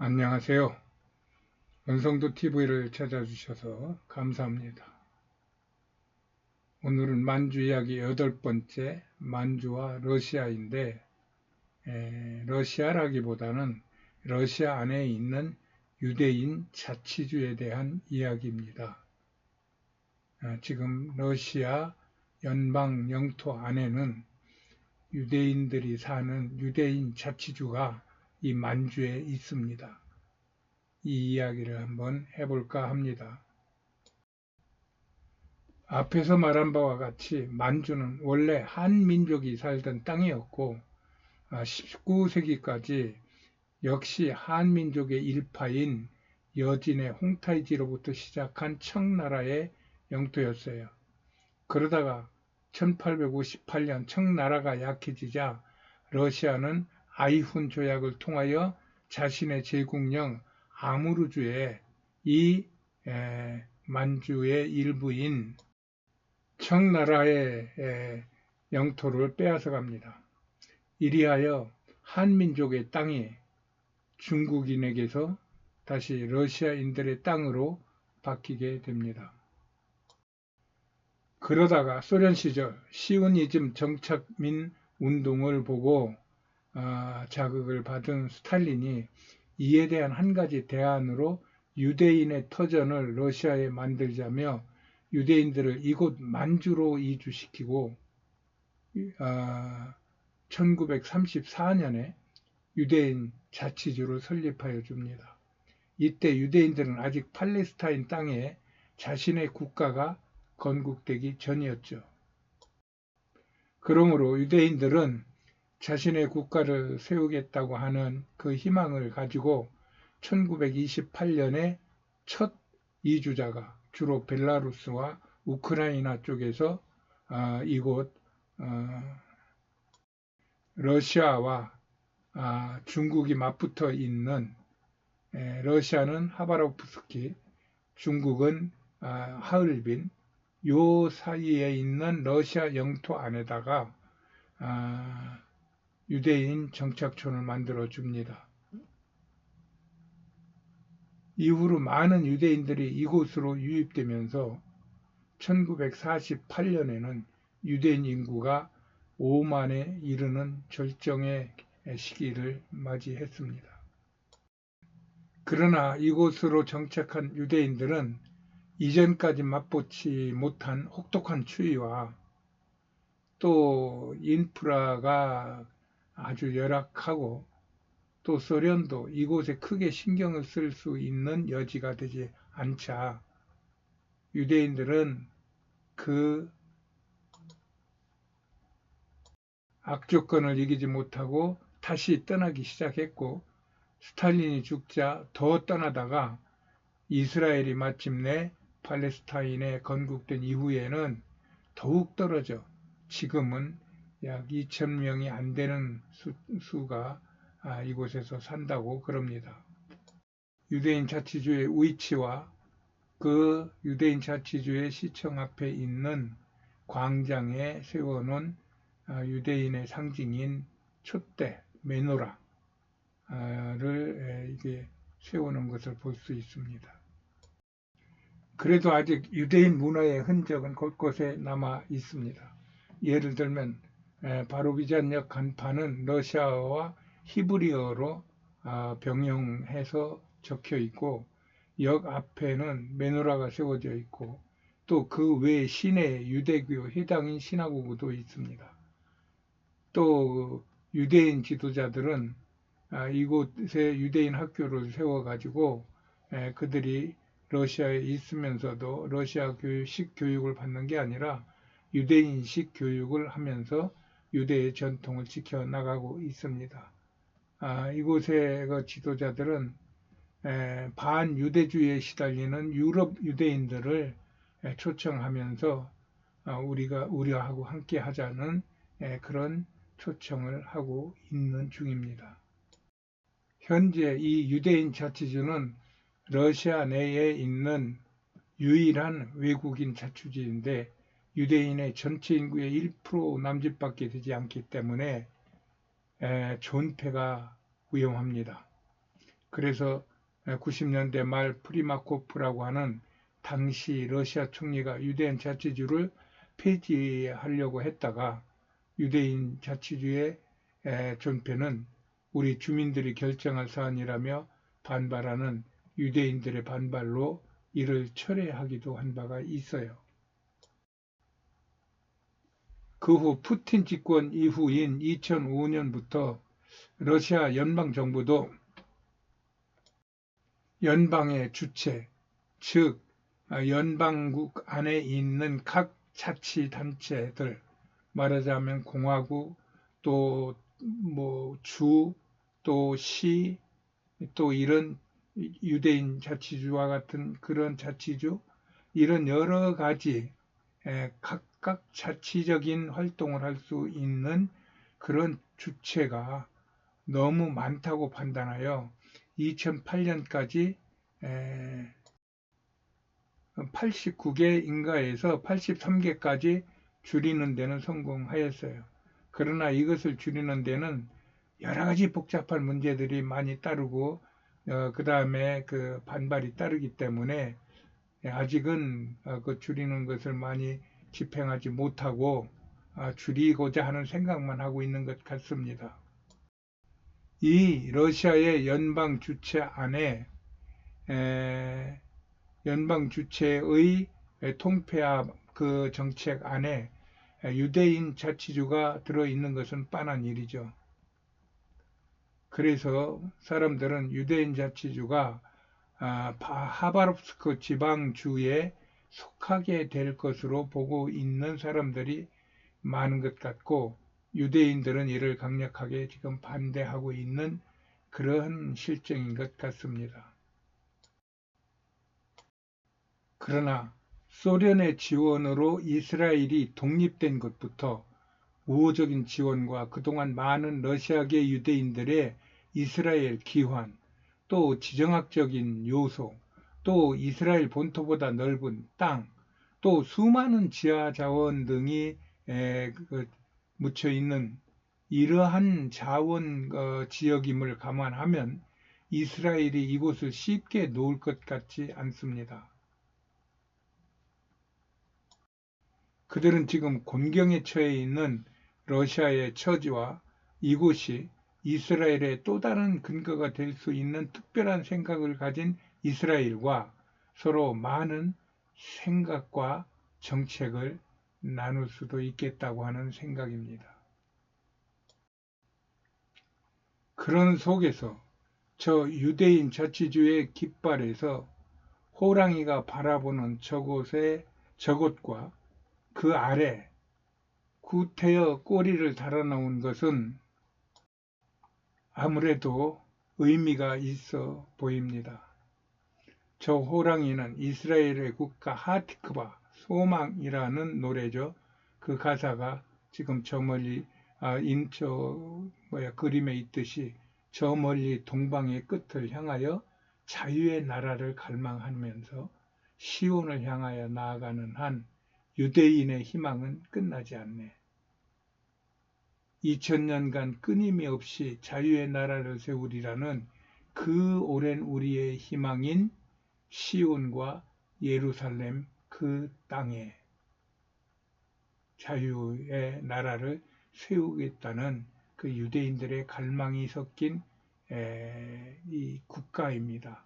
안녕하세요. 원성도 TV를 찾아주셔서 감사합니다. 오늘은 만주 이야기 여덟 번째 만주와 러시아인데 에, 러시아라기보다는 러시아 안에 있는 유대인 자치주에 대한 이야기입니다. 아, 지금 러시아 연방 영토 안에는 유대인들이 사는 유대인 자치주가 이 만주에 있습니다. 이 이야기를 한번 해볼까 합니다. 앞에서 말한 바와 같이 만주는 원래 한민족이 살던 땅이었고 19세기까지 아, 역시 한민족의 일파인 여진의 홍타이지로부터 시작한 청나라의 영토였어요. 그러다가 1858년 청나라가 약해지자 러시아는 아이훈 조약을 통하여 자신의 제국령 아무르주에 이 만주의 일부인 청나라의 영토를 빼앗아 갑니다. 이리하여 한민족의 땅이 중국인에게서 다시 러시아인들의 땅으로 바뀌게 됩니다. 그러다가 소련 시절 시오니즘 정착민 운동을 보고 아, 자극을 받은 스탈린이 이에 대한 한 가지 대안으로 유대인의 터전을 러시아에 만들자며 유대인들을 이곳 만주로 이주시키고 1934년에 아, 유대인 자치주를 설립하여 줍니다. 이때 유대인들은 아직 팔레스타인 땅에 자신의 국가가 건국되기 전이었죠. 그러므로 유대인들은 자신의 국가를 세우겠다고 하는 그 희망을 가지고 1928년에 첫 이주자가 주로 벨라루스와 우크라이나 쪽에서 어, 이곳 어, 러시아와 아, 중국이 맞붙어 있는 에, 러시아는 하바로프스키, 중국은 아, 하을빈 요 사이에 있는 러시아 영토 안에다가 아, 유대인 정착촌을 만들어 줍니다. 이후로 많은 유대인들이 이곳으로 유입되면서 1948년에는 유대인 인구가 5만에 이르는 절정의 시기를 맞이했습니다. 그러나 이곳으로 정착한 유대인들은 이전까지 맛보지 못한 혹독한 추위와 또 인프라가 아주 열악하고 또 소련도 이곳에 크게 신경을 쓸 수 있는 여지가 되지 않자. 유대인들은 그 악조건을 이기지 못하고 다시 떠나기 시작했고 스탈린이 죽자 더 떠나다가 이스라엘이 마침내 팔레스타인에 건국된 이후에는 더욱 떨어져 지금은 약 2천 명이 안 되는 수, 가 아, 이곳에서 산다고 그럽니다. 유대인 자치주의 위치와 그 유대인 자치주의 시청 앞에 있는 광장에 세워놓은 아, 유대인의 상징인 촛대, 메노라를 이게 세우는 것을 볼 수 있습니다. 그래도 아직 유대인 문화의 흔적은 곳곳에 남아 있습니다. 예를 들면 바로비잔역 간판은 러시아어와 히브리어로 아, 병영해서 적혀 있고 역 앞에는 메노라가 세워져 있고 또 그 외 시내 유대교 해당인 시나고그도 있습니다. 또 유대인 지도자들은 아, 이곳에 유대인 학교를 세워가지고 그들이 러시아에 있으면서도 러시아 식 교육을 받는 게 아니라 유대인식 교육을 하면서 유대의 전통을 지켜 나가고 있습니다. 아, 이곳의 그 지도자들은 에, 반유대주의에 시달리는 유럽 유대인들을 에, 초청하면서 어, 우리가 우리하고 함께 하자는 에, 그런 초청을 하고 있는 중입니다. 현재 이 유대인 자치주는 러시아 내에 있는 유일한 외국인 자치주인데 유대인의 전체 인구의 1% 남짓밖에 되지 않기 때문에 존폐가 위험합니다. 그래서 90년대 말 프리마코프라고 하는 당시 러시아 총리가 유대인 자치주를 폐지하려고 했다가 유대인 자치주의 존폐는 우리 주민들이 결정할 사안이라며 반발하는 유대인들의 반발로 이를 철회하기도 한 바가 있어요. 그 후 푸틴 집권 이후인 2005년부터 러시아 연방정부도 연방의 주체, 즉 연방국 안에 있는 각 자치단체들, 말하자면 공화국, 또 뭐 주, 또 시, 또 이런 유대인 자치주와 같은 그런 자치주, 이런 여러 가지 각각 자치적인 활동을 할 수 있는 그런 주체가 너무 많다고 판단하여 2008년까지 89개 인가에서 83개까지 줄이는 데는 성공하였어요. 그러나 이것을 줄이는 데는 여러 가지 복잡한 문제들이 많이 따르고 어, 그 다음에 그 반발이 따르기 때문에 아직은 어, 그 줄이는 것을 많이 집행하지 못하고 어, 줄이고자 하는 생각만 하고 있는 것 같습니다. 이 러시아의 연방 주체 안에 연방 주체의 통폐합 그 정책 안에 유대인 자치주가 들어 있는 것은 뻔한 일이죠. 그래서 사람들은 유대인 자치주가 아, 하바롭스크 지방주에 속하게 될 것으로 보고 있는 사람들이 많은 것 같고 유대인들은 이를 강력하게 지금 반대하고 있는 그러한 실정인 것 같습니다. 그러나 소련의 지원으로 이스라엘이 독립된 것부터 우호적인 지원과 그동안 많은 러시아계 유대인들의 이스라엘 기환, 또 지정학적인 요소, 또 이스라엘 본토보다 넓은 땅, 또 수많은 지하 자원 등이 그 묻혀 있는 이러한 자원 어, 지역임을 감안하면 이스라엘이 이곳을 쉽게 놓을 것 같지 않습니다. 그들은 지금 곤경에 처해 있는 러시아의 처지와 이곳이 이스라엘의 또 다른 근거가 될 수 있는 특별한 생각을 가진 이스라엘과 서로 많은 생각과 정책을 나눌 수도 있겠다고 하는 생각입니다. 그런 속에서 저 유대인 자치주의 깃발에서 호랑이가 바라보는 저곳의 저곳과 그 아래 구태여 꼬리를 달아놓은 것은 아무래도 의미가 있어 보입니다. 저 호랑이는 이스라엘의 국가 하티크바 소망이라는 노래죠. 그 가사가 지금 저 멀리 아, 인저 뭐야 그림에 있듯이 저 멀리 동방의 끝을 향하여 자유의 나라를 갈망하면서 시온을 향하여 나아가는 한 유대인의 희망은 끝나지 않네. 2000년간 끊임이 없이 자유의 나라를 세우리라는 그 오랜 우리의 희망인 시온과 예루살렘 그 땅에 자유의 나라를 세우겠다는 그 유대인들의 갈망이 섞인 이 국가입니다.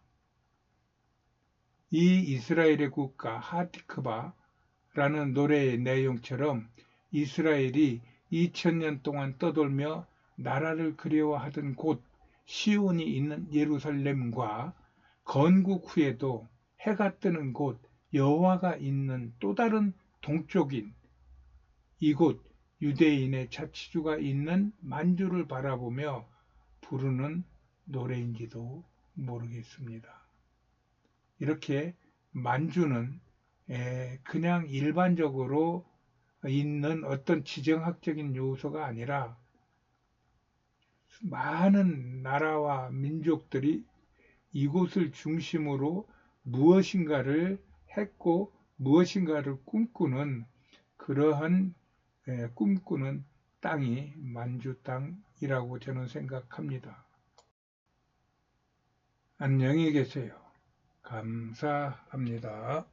이 이스라엘의 국가 하티크바라는 노래의 내용처럼 이스라엘이 2000년 동안 떠돌며 나라를 그리워하던 곳 시온이 있는 예루살렘과 건국 후에도 해가 뜨는 곳 여호와가 있는 또 다른 동쪽인 이곳 유대인의 자치주가 있는 만주를 바라보며 부르는 노래인지도 모르겠습니다. 이렇게 만주는 그냥 일반적으로 있는 어떤 지정학적인 요소가 아니라 많은 나라와 민족들이 이곳을 중심으로 무엇인가를 했고 무엇인가를 꿈꾸는 그러한 꿈꾸는 땅이 만주 땅이라고 저는 생각합니다. 안녕히 계세요. 감사합니다.